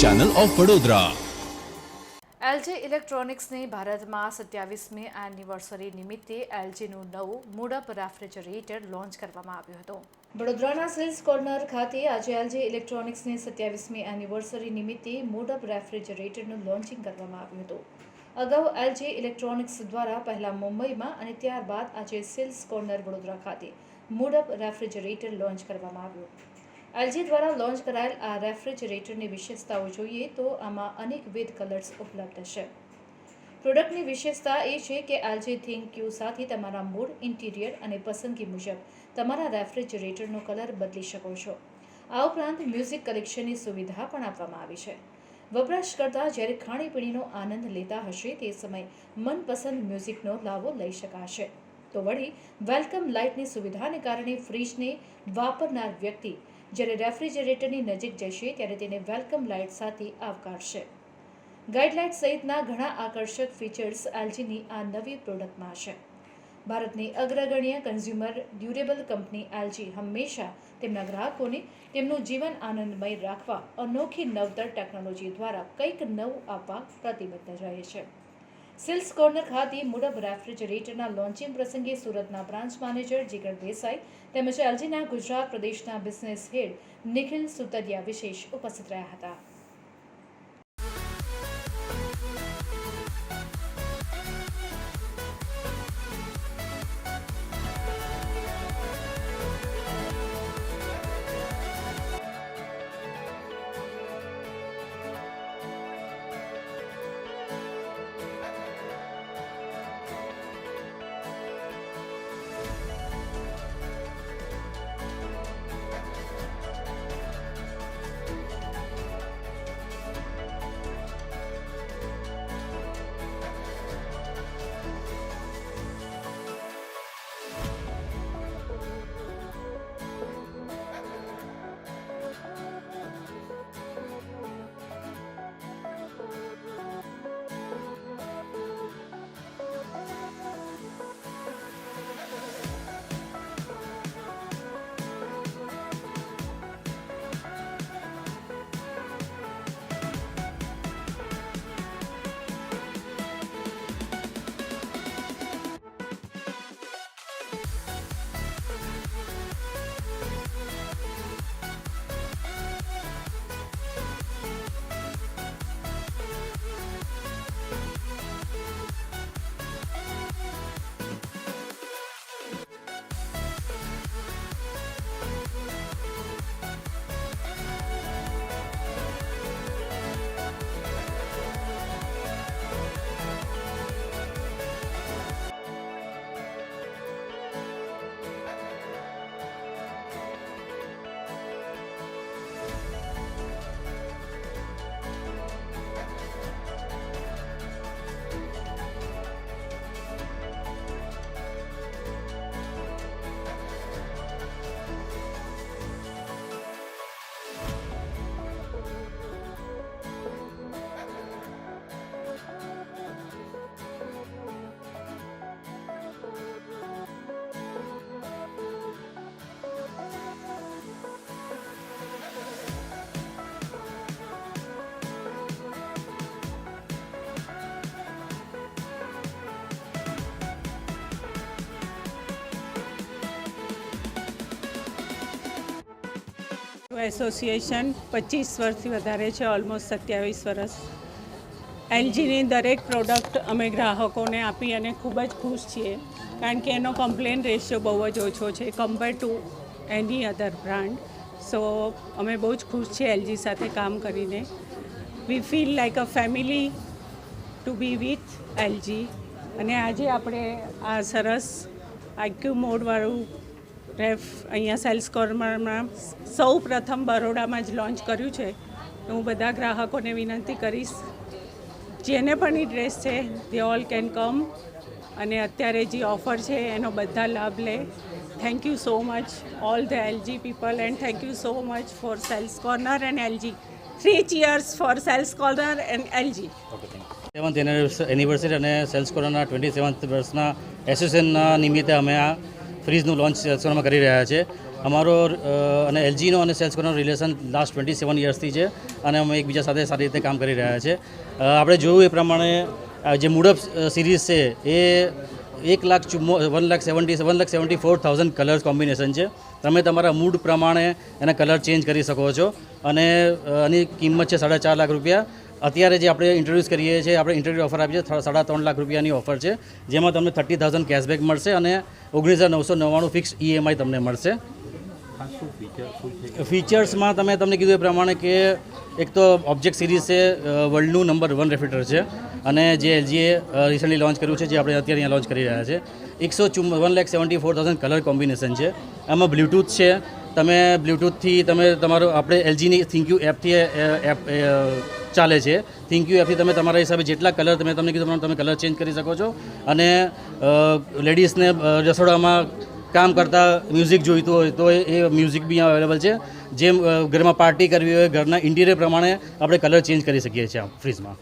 Channel of Vadodara LG ઇલેક્ટ્રોનિક્સની ભારતમાં સત્યાવીસમી એનિવર્સરી નિમિત્તે એલજીનું નવું મૂડઅપ રેફ્રિજરેટર લોન્ચ કરવામાં આવ્યું હતું. વડોદરાના સેલ્સ કોર્નર ખાતે આજે એલજી ઇલેક્ટ્રોનિક્સની સત્યાવીસમી એનિવર્સરી નિમિત્તે મૂડઅપ રેફ્રિજરેટરનું લોન્ચિંગ કરવામાં આવ્યું હતું. અગાઉ એલજી ઇલેક્ટ્રોનિક્સ દ્વારા પહેલા મુંબઈમાં અને ત્યારબાદ આજે સેલ્સ કોર્નર વડોદરા ખાતે મૂડઅપ રેફ્રિજરેટર લોન્ચ કરવામાં આવ્યું. એલજી દ્વારા લોન્ચ કરાયેલ આ રેફ્રિજરેટરની વિશેષતાઓ જોઈએ તો આમાં અનેકવિધ કલર્સ ઉપલબ્ધ છે. પ્રોડક્ટની વિશેષતા એ છે કે એલજી થિંક ક્યુ સાથે તમારા મૂડ, ઇન્ટિરિયર અને પસંદગી મુજબ તમારા રેફ્રિજરેટરનો કલર બદલી શકો છો. આ ઉપરાંત મ્યુઝિક કલેક્શનની સુવિધા પણ આપવામાં આવી છે. વપરાશકર્તા જ્યારે ખાણીપીણીનો આનંદ લેતા હશે તે સમયે મનપસંદ મ્યુઝિકનો લાવો લઈ શકાશે. તો વળી વેલકમ લાઇટની સુવિધાને કારણે ફ્રીજને વાપરનાર વ્યક્તિ જ્યારે રેફ્રિજરેટરની નજીક જશે ત્યારે તેને વેલકમ લાઇટ સાથે આવકારશે. ગાઈડલાઇટ સહિતના ઘણા આકર્ષક ફીચર્સ એલજીની આ નવી પ્રોડક્ટમાં છે. ભારતની અગ્રગણ્ય કન્ઝ્યુમર ડ્યુરેબલ કંપની એલજી હંમેશા તેમના ગ્રાહકોને તેમનું જીવન આનંદમય રાખવા અનોખી નવતર ટેકનોલોજી દ્વારા કંઈક નવું આપવા પ્રતિબદ્ધ રહે છે. સેલ્સ કોર્નર ખાતે મુડબ રેફ્રિજરેટરના લોન્ચિંગ પ્રસંગે સુરતના બ્રાન્ચ મેનેજર જીગર દેસાઈ તેમજ એલજીના ગુજરાત પ્રદેશના બિઝનેસ હેડ નિખિલ સુતરિયા વિશેષ ઉપસ્થિત રહ્યા હતા. એસોસિએશન પચીસ વર્ષથી વધારે છે ઓલમોસ્ટ સત્યાવીસ વર્ષ. એલજીની દરેક પ્રોડક્ટ અમે ગ્રાહકોને આપી અને ખૂબ જ ખુશ છીએ. કારણ કે એનો કમ્પ્લેન રેશિયો બહુ જ ઓછો છે compare to any other brand so અમે બહુ જ ખુશ છીએ એલજી સાથે કામ કરીને. We feel like a family to be with LG અને આજે આપણે આ સરસ આઈક્યુ મોડવાળું રેફ અહીંયા સેલ્સ કોર્નરમાં સૌ પ્રથમ બરોડામાં જ લોન્ચ કર્યું છે. હું બધા ગ્રાહકોને વિનંતી કરીશ. જેને પણ એ ડ્રેસ છે દે ઓલ કેન કમ. અને અત્યારે જે ઓફર છે, એનો બધા લાભ લે. Thank you so much all the LG people and thank you so much for sales corner and LG three cheers for sales corner and LG seventh anniversary અને sales કોર્નરના ટ્વેન્ટી સેવન્થ વર્ષના એસોસિએશનના નિમિત્તે અમે આ ફ્રીજનું લોન્ચ સેલ્સકોરમાં કરી રહ્યા છે. અમારો અને એલજીનો અને sales relation last twenty seven યર્સથી છે અને અમે એકબીજા સાથે સારી રીતે કામ કરી રહ્યા છે. આપણે જોયું એ પ્રમાણે જે મૂડઅપ સિરીઝ છે, એ એક lakh ચુમ્મો one lakh seventy one lakh seventy four thousand colours combination છે. તમે તમારા મૂડ પ્રમાણે એના કલર ચેન્જ કરી શકો છો. અને આની કિંમત છે સાડા ચાર લાખ રૂપિયા. અત્યારે જે આપણે ઇન્ટ્રોડ્યુસ કરીએ છીએ, આપણે ઇન્ટરવ્યુ ઓફર આપીએ છીએ સાડા ત્રણ લાખ રૂપિયાની ઓફર છે, જેમાં તમને થર્ટી થાઉઝન્ડ કેશબેક મળશે અને ઓગણીસ હજાર નવસો નવ્વાણું ફિક્સ ઈએમઆઈ તમને મળશે. ફીચર્સમાં તમે તમને કીધું એ પ્રમાણે કે એક તો ઓબ્જેક્ટ સિરીઝ છે વર્લ્ડનું નંબર વન રેફ્રિજરેટર છે, અને જે એલજીએ રિસન્ટલી લોન્ચ કર્યું છે, જે આપણે અત્યારે અહીંયા લોન્ચ કરી રહ્યા છે. એકસો ચુમ one lakh seventy four thousand colour combination છે. આમાં બ્લૂટૂથ છે તમે બ્લૂટૂથથી તમે તમારું આપણે એલજીની થિંક્યુ એપથી એપ ચાલે છે. થિંક્યુ એપથી તમે તમારા હિસાબે જેટલા કલર તમે તમને કીધું તમે કલર ચેન્જ કરી શકો છો. અને લેડીઝને રસોડામાં કામ કરતા મ્યુઝિક જોઈતું હોય તો એ મ્યુઝિક બી અવેલેબલ છે. જેમ ઘરમાં પાર્ટી કરવી હોય, ઘરના ઇન્ટિરિયર પ્રમાણે આપણે કલર ચેન્જ કરી શકીએ છીએ આ ફ્રીજમાં.